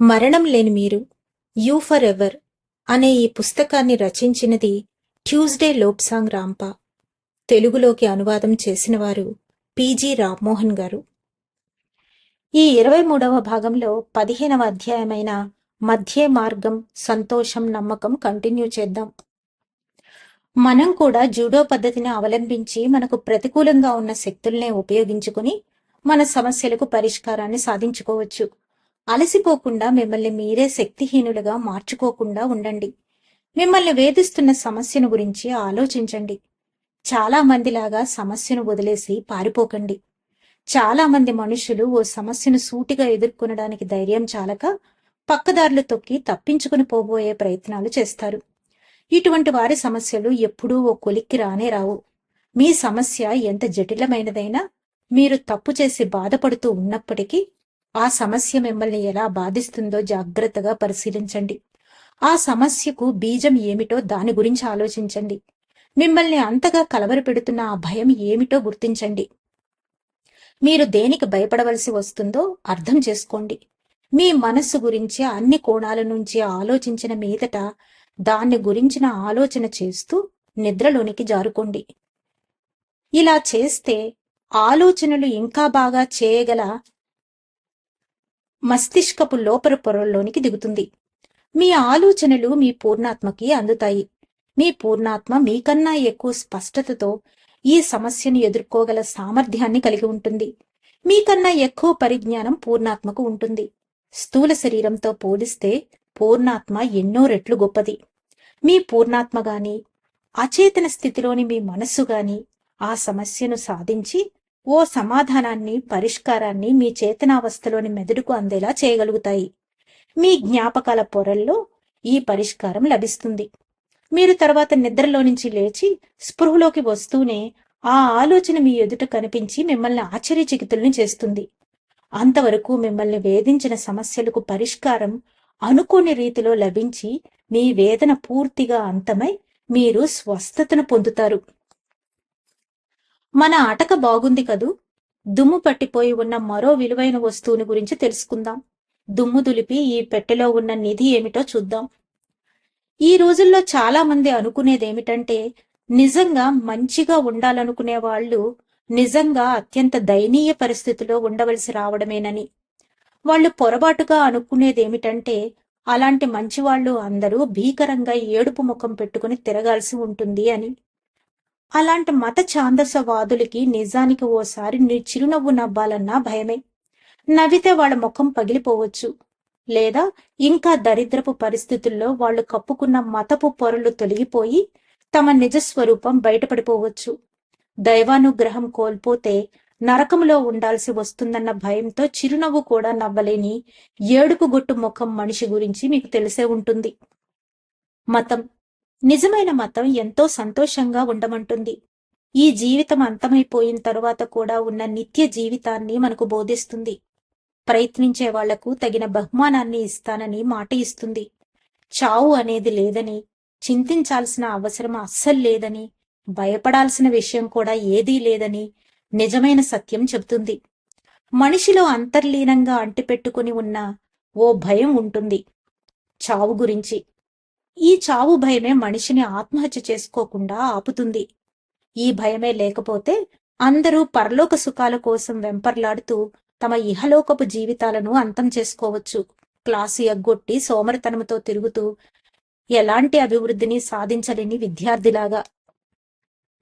మరణం లేని మీరు యూ ఫర్ ఎవర్ అనే ఈ పుస్తకాన్ని రచించినది ట్యూస్డే లోప్సాంగ్ రాంపా. తెలుగులోకి అనువాదం చేసినవారు పీజీ రామ్మోహన్ గారు. ఈ ఇరవై మూడవ భాగంలో పదిహేనవ అధ్యాయమైన మధ్యే మార్గం సంతోషం నమ్మకం కంటిన్యూ చేద్దాం. మనం కూడా జూడో పద్ధతిని అవలంబించి మనకు ప్రతికూలంగా ఉన్న శక్తుల్నే ఉపయోగించుకుని మన సమస్యలకు పరిష్కారాన్ని సాధించుకోవచ్చు. అలసిపోకుండా మిమ్మల్ని మీరే శక్తిహీనులుగా మార్చుకోకుండా ఉండండి. మిమ్మల్ని వేధిస్తున్న సమస్యను గురించి ఆలోచించండి. చాలా మందిలాగా సమస్యను వదిలేసి పారిపోకండి. చాలా మంది మనుషులు ఓ సమస్యను సూటిగా ఎదుర్కొనడానికి ధైర్యం చాలక పక్కదారులు తొక్కి తప్పించుకుని పోబోయే ప్రయత్నాలు చేస్తారు. ఇటువంటి వారి సమస్యలు ఎప్పుడూ ఓ కొలిక్కి రానే రావు. మీ సమస్య ఎంత జటిలమైనదైనా మీరు తప్పు చేసి బాధపడుతూ ఉన్నప్పటికీ ఆ సమస్య మిమ్మల్ని ఎలా బాధిస్తుందో జాగ్రత్తగా పరిశీలించండి. ఆ సమస్యకు బీజం ఏమిటో దాని గురించి ఆలోచించండి. మిమ్మల్ని అంతగా కలవరపెడుతున్న ఆ భయం ఏమిటో గుర్తించండి. మీరు దేనికి భయపడవలసి వస్తుందో అర్థం చేసుకోండి. మీ మనస్సు గురించి అన్ని కోణాల నుంచి ఆలోచించిన మీదట దాన్ని గురించిన ఆలోచన చేస్తూ నిద్రలోనికి జారుకోండి. ఇలా చేస్తే ఆలోచనలు ఇంకా బాగా చేయగల మస్తిష్కపు లోపల పొరల్లోనికి దిగుతుంది. మీ ఆలోచనలు మీ పూర్ణాత్మకి అందుతాయి. మీ పూర్ణాత్మ మీకన్నా ఎక్కువ స్పష్టతతో ఈ సమస్యను ఎదుర్కోగల సామర్థ్యాన్ని కలిగి ఉంటుంది. మీకన్నా ఎక్కువ పరిజ్ఞానం పూర్ణాత్మకు ఉంటుంది. స్థూల శరీరంతో పోలిస్తే పూర్ణాత్మ ఎన్నో రెట్లు గొప్పది. మీ పూర్ణాత్మ గాని అచేతన స్థితిలోని మీ మనస్సు గాని ఆ సమస్యను సాధించి ఓ సమాధానాన్ని పరిష్కారాన్ని మీ చేతనావస్థలోని మెదడుకు అందేలా చేయగలుగుతాయి. మీ జ్ఞాపకాల పొరల్లో ఈ పరిష్కారం లభిస్తుంది. మీరు తర్వాత నిద్రలో నుంచి లేచి స్పృహలోకి వస్తూనే ఆ ఆలోచన మీ ఎదుట కనిపించి మిమ్మల్ని ఆశ్చర్యచకితుల్ని చేస్తుంది. అంతవరకు మిమ్మల్ని వేధించిన సమస్యలకు పరిష్కారం అనుకోని రీతిలో లభించి మీ వేదన పూర్తిగా అంతమై మీరు స్వస్థతను పొందుతారు. మన అటక బాగుంది కదూ? దుమ్ము పట్టిపోయి ఉన్న మరో విలువైన వస్తువుని గురించి తెలుసుకుందాం. దుమ్ము దులిపి ఈ పెట్టెలో ఉన్న నిధి ఏమిటో చూద్దాం. ఈ రోజుల్లో చాలా మంది అనుకునేదేమిటంటే నిజంగా మంచిగా ఉండాలనుకునే వాళ్ళు నిజంగా అత్యంత దయనీయ పరిస్థితిలో ఉండవలసి రావడమేనని. వాళ్ళు పొరపాటుగా అనుకునేదేమిటంటే అలాంటి మంచివాళ్ళు అందరూ భీకరంగా ఏడుపు ముఖం పెట్టుకుని తిరగాల్సి ఉంటుంది అని. అలాంటి మత ఛాందసవాదులకి నిజానికి ఓసారి నీ చిరునవ్వు నవ్వాలన్నా భయమే. నవ్వితే వాళ్ళ ముఖం పగిలిపోవచ్చు. లేదా ఇంకా దరిద్రపు పరిస్థితుల్లో వాళ్ళు కప్పుకున్న మతపు పొరలు తొలగిపోయి తమ నిజస్వరూపం బయటపడిపోవచ్చు. దైవానుగ్రహం కోల్పోతే నరకములో ఉండాల్సి వస్తుందన్న భయంతో చిరునవ్వు కూడా నవ్వలేని ఏడుపు గొట్టు ముఖం మనిషి గురించి మీకు తెలిసే ఉంటుంది. మతం నిజమైన మతం ఎంతో సంతోషంగా ఉండమంటుంది. ఈ జీవితం అంతమైపోయిన తరువాత కూడా ఉన్న నిత్య జీవితాన్ని మనకు బోధిస్తుంది. ప్రయత్నించే వాళ్ళకు తగిన బహుమానాన్ని ఇస్తానని మాట ఇస్తుంది. చావు అనేది లేదని చింతించాల్సిన అవసరం అస్సలు లేదని భయపడాల్సిన విషయం కూడా ఏదీ లేదని నిజమైన సత్యం చెబుతుంది. మనిషిలో అంతర్లీనంగా అంటిపెట్టుకుని ఉన్న ఓ భయం ఉంటుంది. చావు గురించి ఈ చావు భయమే మనిషిని ఆత్మహత్య చేసుకోకుండా ఆపుతుంది. ఈ భయమే లేకపోతే అందరూ పరలోక సుఖాల కోసం వెంపర్లాడుతూ తమ ఇహలోకపు జీవితాలను అంతం చేసుకోవచ్చు. క్లాసు ఎగ్గొట్టి సోమరితనంతో తిరుగుతూ ఎలాంటి అభివృద్ధిని సాధించలేని విద్యార్థిలాగా.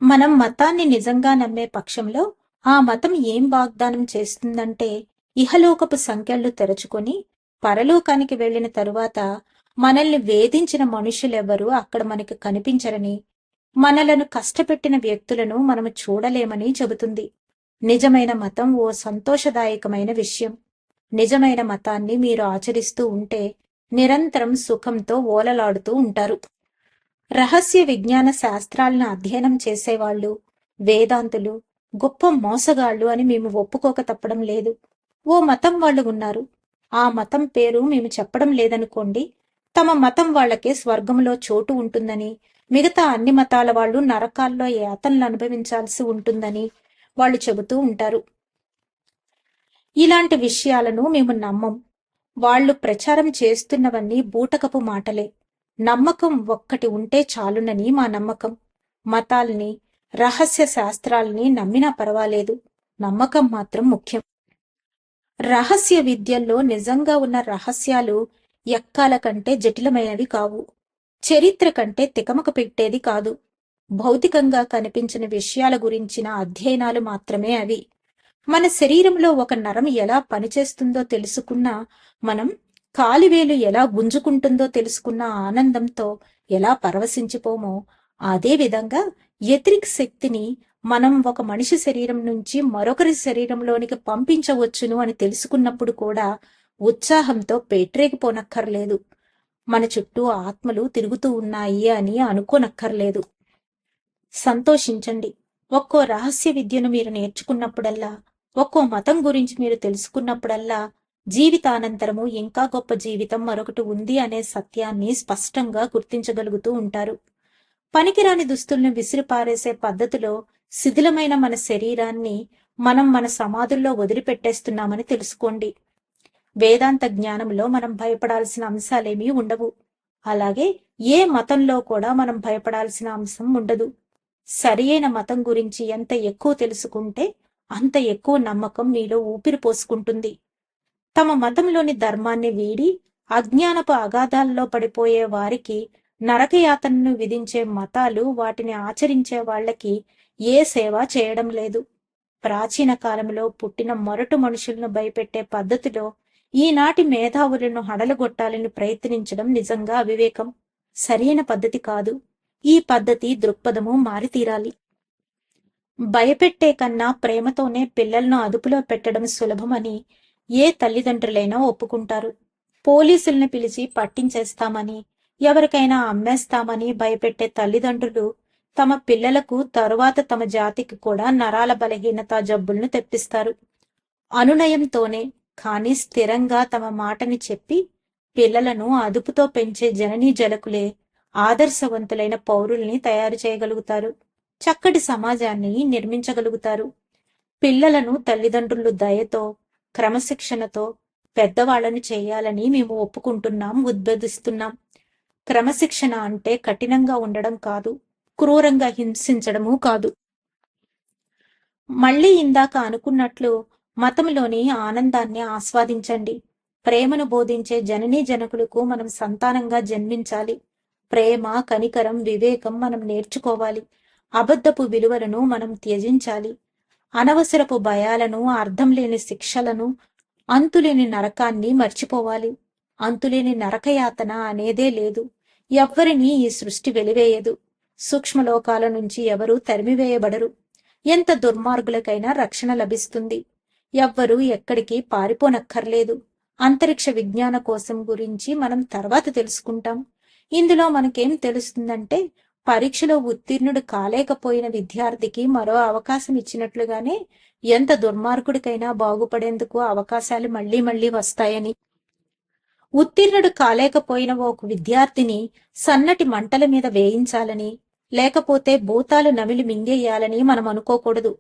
మనం మతాన్ని నిజంగా నమ్మే పక్షంలో ఆ మతం ఏం వాగ్దానం చేస్తుందంటే ఇహలోకపు సంఖ్యలు తెరచుకొని పరలోకానికి వెళ్ళిన తరువాత మనల్ని వేధించిన మనుషులెవరూ అక్కడ మనకి కనిపించరని మనలను కష్టపెట్టిన వ్యక్తులను మనము చూడలేమని చెబుతుంది. నిజమైన మతం ఓ సంతోషదాయకమైన విషయం. నిజమైన మతాన్ని మీరు ఆచరిస్తూ ఉంటే నిరంతరం సుఖంతో ఓలలాడుతూ ఉంటారు. రహస్య విజ్ఞాన శాస్త్రాలను అధ్యయనం చేసేవాళ్ళు వేదాంతులు గొప్ప మోసగాళ్ళు అని మేము ఒప్పుకోక తప్పడం లేదు. ఓ మతం వాళ్ళు ఉన్నారు. ఆ మతం పేరు మేము చెప్పడం లేదనుకోండి తమ మతం వాళ్ళకే స్వర్గంలో చోటు ఉంటుందని మిగతా అన్ని మతాల వాళ్ళు నరకాల్లో యాతనలు అనుభవించాల్సి ఉంటుందని వాళ్ళు చెబుతూ ఉంటారు. ఇలాంటి విషయాలను మేము నమ్మం. వాళ్ళు ప్రచారం చేస్తున్నవన్నీ బూటకపు మాటలే. నమ్మకం ఒక్కటి ఉంటే చాలునని మా నమ్మకం. మతాల్ని రహస్య శాస్త్రాల్ని నమ్మినా పర్వాలేదు. నమ్మకం మాత్రం ముఖ్యం. రహస్య విద్యల్లో నిజంగా ఉన్న రహస్యాలు ఎక్కాల కంటే జటిలమైనవి కావు. చరిత్ర కంటే తికమక పెట్టేది కాదు. భౌతికంగా కనిపించిన విషయాల గురించిన అధ్యయనాలు మాత్రమే అవి. మన శరీరంలో ఒక నరం ఎలా పనిచేస్తుందో తెలుసుకున్నా మనం కాలివేలు ఎలా గుంజుకుంటుందో తెలుసుకున్న ఆనందంతో ఎలా పరవశించిపోమో అదే విధంగా శక్తిని మనం ఒక మనిషి శరీరం నుంచి మరొకరి శరీరంలోనికి పంపించవచ్చును అని తెలుసుకున్నప్పుడు కూడా ఉత్సాహంతో పేట్రేగిపోనక్కర్లేదు మన చుట్టూ ఆత్మలు తిరుగుతూ ఉన్నాయి అని అనుకోనక్కర్లేదు. సంతోషించండి. ఒక్కో రహస్య విద్యను మీరు నేర్చుకున్నప్పుడల్లా ఒక్కో మతం గురించి మీరు తెలుసుకున్నప్పుడల్లా జీవితానంతరము ఇంకా గొప్ప జీవితం మరొకటి ఉంది అనే సత్యాన్ని స్పష్టంగా గుర్తించగలుగుతూ ఉంటారు. పనికిరాని దుస్తుల్ని విసిరిపారేసే పద్ధతిలో శిథిలమైన మన శరీరాన్ని మనం మన సమాధుల్లో వదిలిపెట్టేస్తున్నామని తెలుసుకోండి. వేదాంత జ్ఞానంలో మనం భయపడాల్సిన అంశాలేమీ ఉండవు. అలాగే ఏ మతంలో కూడా మనం భయపడాల్సిన అంశం ఉండదు. సరి అయిన మతం గురించి ఎంత ఎక్కువ తెలుసుకుంటే అంత ఎక్కువ నమ్మకం మీలో ఊపిరి పోసుకుంటుంది. తమ మతంలోని ధర్మాన్ని వీడి అజ్ఞానపు అగాధాల్లో పడిపోయే వారికి నరకయాతనను విధించే మతాలు వాటిని ఆచరించే వాళ్ళకి ఏ సేవ చేయడం లేదు. ప్రాచీన కాలంలో పుట్టిన మొరటు మనుషులను భయపెట్టే పద్ధతిలో ఈనాటి మేధావులను హడలగొట్టాలని ప్రయత్నించడం నిజంగా అవివేకం. సరైన పద్ధతి కాదు. ఈ పద్ధతి దృక్పథము మారితీరాలి. భయపెట్టే కన్నా ప్రేమతోనే పిల్లలను అదుపులో పెట్టడం సులభమని ఏ తల్లిదండ్రులైనా ఒప్పుకుంటారు. పోలీసుల్ని పిలిచి పట్టించేస్తామని ఎవరికైనా అమ్మేస్తామని భయపెట్టే తల్లిదండ్రులు తమ పిల్లలకు తరువాత తమ జాతికి కూడా నరాల బలహీనత జబ్బులను తెప్పిస్తారు. అనునయంతోనే కానీ స్థిరంగా తమ మాటని చెప్పి పిల్లలను అదుపుతో పెంచే జననీ జలకులే ఆదర్శవంతులైన పౌరుల్ని తయారు చేయగలుగుతారు. చక్కటి సమాజాన్ని నిర్మించగలుగుతారు. పిల్లలను తల్లిదండ్రులు దయతో క్రమశిక్షణతో పెద్దవాళ్ళను చేయాలని మేము ఒప్పుకుంటున్నాం ఉద్బోధిస్తున్నాం. క్రమశిక్షణ అంటే కఠినంగా ఉండడం కాదు క్రూరంగా హింసించడము కాదు. మళ్ళీ ఇందాక అనుకున్నట్లు మతంలోని ఆనందాన్ని ఆస్వాదించండి. ప్రేమను బోధించే జననీ జనకులకు మనం సంతానంగా జన్మించాలి. ప్రేమ కనికరం వివేకం మనం నేర్చుకోవాలి. అబద్ధపు విలువలను మనం త్యజించాలి. అనవసరపు భయాలను అర్థం లేని శిక్షలను అంతులేని నరకాన్ని మర్చిపోవాలి. అంతులేని నరకయాతన అనేదే లేదు. ఎవ్వరినీ ఈ సృష్టి వెలివేయదు. సూక్ష్మలోకాల నుంచి ఎవరూ తరిమివేయబడరు. ఎంత దుర్మార్గులకైనా రక్షణ లభిస్తుంది. ఎవ్వరూ ఎక్కడికి పారిపోనక్కర్లేదు. అంతరిక్ష విజ్ఞాన కోసం గురించి మనం తర్వాత తెలుసుకుంటాం. ఇందులో మనకేం తెలుస్తుందంటే పరీక్షలో ఉత్తీర్ణుడు కాలేకపోయిన విద్యార్థికి మరో అవకాశం ఇచ్చినట్లుగానే ఎంత దుర్మార్గుడికైనా బాగుపడేందుకు అవకాశాలు మళ్ళీ మళ్ళీ వస్తాయని. ఉత్తీర్ణుడు కాలేకపోయిన ఒక విద్యార్థిని సన్నటి మంటల మీద వేయించాలని లేకపోతే భూతాలు నమిలి మింగేయాలని మనం అనుకోకూడదు.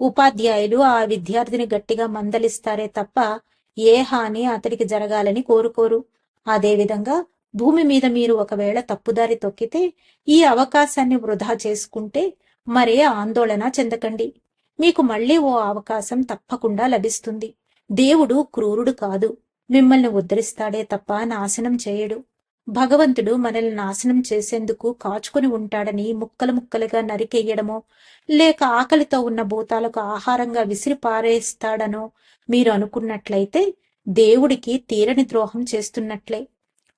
ఉపాధ్యాయులు ఆ విద్యార్థిని గట్టిగా మందలిస్తారే తప్ప ఏ హాని అతడికి జరగాలని కోరుకోరు. అదేవిధంగా భూమి మీద మీరు ఒకవేళ తప్పుదారి తొక్కితే ఈ అవకాశాన్ని వృధా చేసుకుంటే మరే ఆందోళన చెందకండి. మీకు మళ్ళీ ఓ అవకాశం తప్పకుండా లభిస్తుంది. దేవుడు క్రూరుడు కాదు. మిమ్మల్ని ఉద్ధరిస్తాడే తప్ప నాశనం చేయడు. భగవంతుడు మనల్ని నాశనం చేసేందుకు కాచుకుని ఉంటాడని ముక్కలు ముక్కలుగా నరికేయడమో లేక ఆకలితో ఉన్న భూతాలకు ఆహారంగా విసిరి పారేస్తాడనో మీరు అనుకున్నట్లయితే దేవుడికి తీరని ద్రోహం చేస్తున్నట్లే.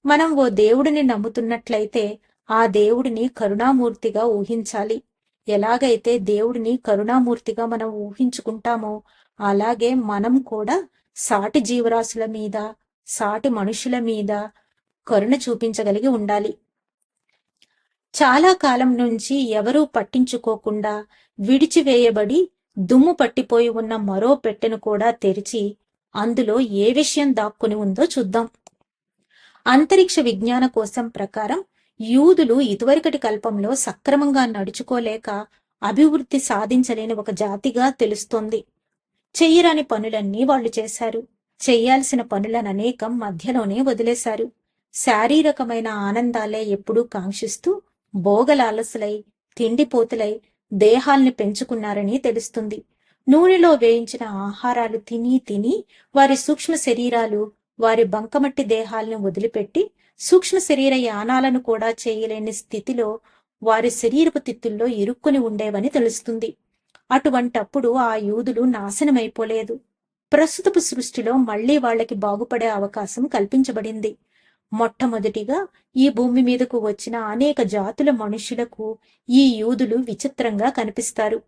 మనం ఓ దేవుడిని నమ్ముతున్నట్లయితే ఆ దేవుడిని కరుణామూర్తిగా ఊహించాలి. ఎలాగైతే దేవుడిని కరుణామూర్తిగా మనం ఊహించుకుంటామో అలాగే మనం కూడా సాటి జీవరాశుల మీద సాటి మనుషుల మీద కరుణ చూపించగలిగి ఉండాలి. చాలా కాలం నుంచి ఎవరూ పట్టించుకోకుండా విడిచివేయబడి దుమ్ము పట్టిపోయి ఉన్న మరో పెట్టెను కూడా తెరిచి అందులో ఏ విషయం దాక్కుని ఉందో చూద్దాం. అంతరిక్ష విజ్ఞాన కోసం ప్రకారం యూదులు ఇదివరకటి కల్పంలో సక్రమంగా నడుచుకోలేక అభివృద్ధి సాధించలేని ఒక జాతిగా తెలుస్తోంది. చెయ్యరాని పనులన్నీ వాళ్ళు చేశారు. చెయ్యాల్సిన పనులను అనేకం మధ్యలోనే వదిలేశారు. శారీరకమైన ఆనందాలే ఎప్పుడూ కాంక్షిస్తూ భోగలాలసులై తిండిపోతులై దేహాల్ని పెంచుకున్నారని తెలుస్తుంది. నూనెలో వేయించిన ఆహారాలు తిని తిని వారి సూక్ష్మ శరీరాలు వారి బంకమట్టి దేహాలను వదిలిపెట్టి సూక్ష్మ శరీర యానాలను కూడా చేయలేని స్థితిలో వారి శరీరపు తిత్తుల్లో ఇరుక్కుని ఉండేవని తెలుస్తుంది. అటువంటప్పుడు ఆ యూదులు నాశనమైపోలేదు. ప్రస్తుతపు సృష్టిలో మళ్ళీ వాళ్ళకి బాగుపడే అవకాశం కల్పించబడింది. మొట్టమొదటిగా ఈ భూమి మీదకు వచ్చిన అనేక జాతుల మనుషులకు ఈ యూదులు విచిత్రంగా కనిపిస్తారు.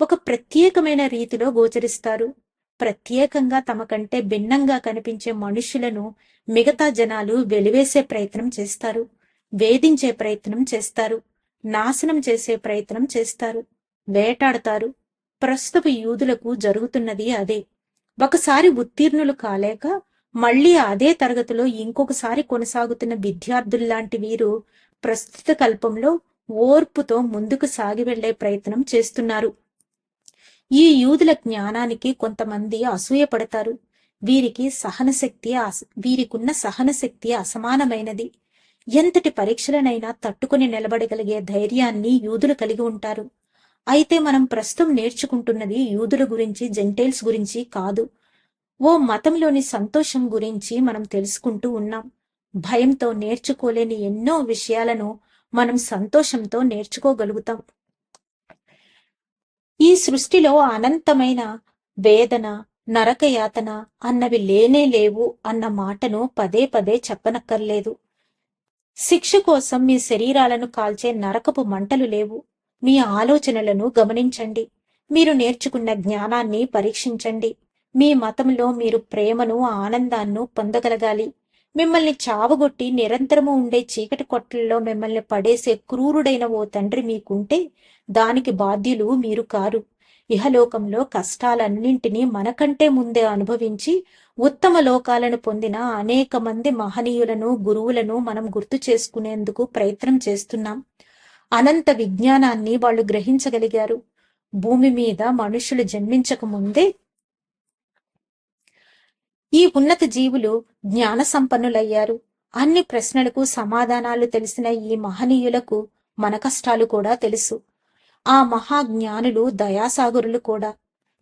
ఒక ప్రత్యేకమైన రీతిలో గోచరిస్తారు. ప్రత్యేకంగా తమ కంటే భిన్నంగా కనిపించే మనుషులను మిగతా జనాలు వెలివేసే ప్రయత్నం చేస్తారు. వేధించే ప్రయత్నం చేస్తారు. నాశనం చేసే ప్రయత్నం చేస్తారు. వేటాడతారు. ప్రస్తుత యూదులకు జరుగుతున్నది అదే. ఒకసారి ఉత్తీర్ణులు కాలేక మళ్ళీ అదే తరగతిలో ఇంకొకసారి కొనసాగుతున్న విద్యార్థుల్లాంటి వీరు ప్రస్తుత కల్పంలో ఓర్పుతో ముందుకు సాగి వెళ్ళే ప్రయత్నం చేస్తున్నారు. ఈ యూదుల జ్ఞానానికి కొంతమంది అసూయపడతారు. వీరికి సహనశక్తి అస- వీరికున్న సహనశక్తి అసమానమైనది. ఎంతటి పరీక్షలనైనా తట్టుకుని నిలబడగలిగే ధైర్యాన్ని యూదులు కలిగి ఉంటారు. అయితే మనం ప్రస్తుతం నేర్చుకుంటున్నది యూదుల గురించి జెంటైల్స్ గురించి కాదు. ఓ మతంలోని సంతోషం గురించి మనం తెలుసుకుంటూ ఉన్నాం. భయంతో నేర్చుకోలేని ఎన్నో విషయాలను మనం సంతోషంతో నేర్చుకోగలుగుతాం. ఈ సృష్టిలో అనంతమైన వేదన నరకయాతన అన్నవి లేనే లేవు అన్న మాటను పదే పదే చెప్పనక్కర్లేదు. శిక్ష కోసం మీ శరీరాలను కాల్చే నరకపు మంటలు లేవు. మీ ఆలోచనలను గమనించండి. మీరు నేర్చుకున్న జ్ఞానాన్ని పరీక్షించండి. మీ మతంలో మీరు ప్రేమను ఆనందాన్ని పొందగలగాలి. మిమ్మల్ని చావగొట్టి నిరంతరము ఉండే చీకటి కొట్టల్లో మిమ్మల్ని పడేసే క్రూరుడైన ఓ తండ్రి మీకుంటే దానికి బాధ్యులు మీరు కారు. ఇహలోకంలో కష్టాలన్నింటినీ మనకంటే ముందే అనుభవించి ఉత్తమ లోకాలను పొందిన అనేక మంది మహనీయులను గురువులను మనం గుర్తు చేసుకునేందుకు ప్రయత్నం చేస్తున్నాం. అనంత విజ్ఞానాన్ని వాళ్ళు గ్రహించగలిగారు. భూమి మీద మనుషులు జన్మించక ముందే ఈ ఉన్నత జీవులు జ్ఞాన సంపన్నులయ్యారు అన్ని ప్రశ్నలకు సమాధానాలు తెలిసిన ఈ మహనీయులకు మన కష్టాలు కూడా తెలుసు. ఆ మహాజ్ఞానులు దయాసాగరులు కూడా.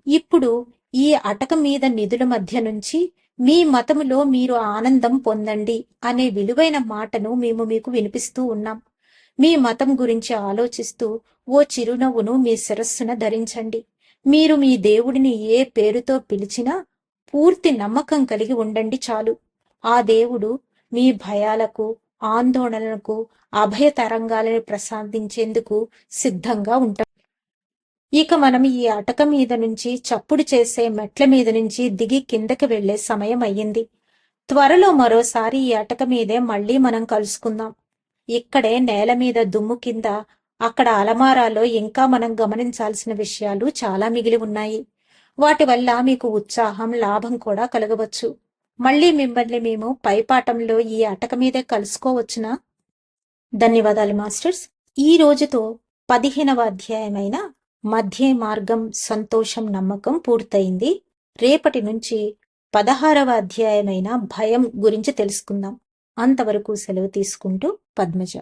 ఇప్పుడు ఈ అటక మీద నిధుల మధ్య నుంచి మీ మతములో మీరు ఆనందం పొందండి అనే విలువైన మాటను మేము మీకు వినిపిస్తూ ఉన్నాం. మీ మతం గురించి ఆలోచిస్తూ ఓ చిరునవ్వును మీ శిరస్సున ధరించండి. మీరు మీ దేవుడిని ఏ పేరుతో పిలిచినా పూర్తి నమ్మకం కలిగి ఉండండి చాలు. ఆ దేవుడు మీ భయాలకు ఆందోళనలకు అభయ తరంగాలను ప్రసాదించేందుకు సిద్ధంగా ఉంటాడు. ఇక మనం ఈ అటక మీద నుంచి చప్పుడు చేసే మెట్ల మీద నుంచి దిగి కిందకి వెళ్ళే సమయం అయ్యింది. త్వరలో మరోసారి ఈ అటక మీదే మళ్ళీ మనం కలుసుకుందాం. ఇక్కడే నేల మీద దుమ్ము కింద అక్కడ అలమారాలో ఇంకా మనం గమనించాల్సిన విషయాలు చాలా మిగిలి ఉన్నాయి. వాటి వల్ల మీకు ఉత్సాహం లాభం కూడా కలగవచ్చు. మళ్ళీ మిమ్మల్ని మేము పైపాఠంలో ఈ అటక మీదే కలుసుకోవచ్చునా? ధన్యవాదాలు మాస్టర్స్. ఈ రోజుతో పదిహేనవ అధ్యాయమైన మధ్య మార్గం సంతోషం నమ్మకం పూర్తయింది. రేపటి నుంచి పదహారవ అధ్యాయమైన భయం గురించి తెలుసుకుందాం. అంతవరకు సెలవు తీసుకుంటూ పద్మజ.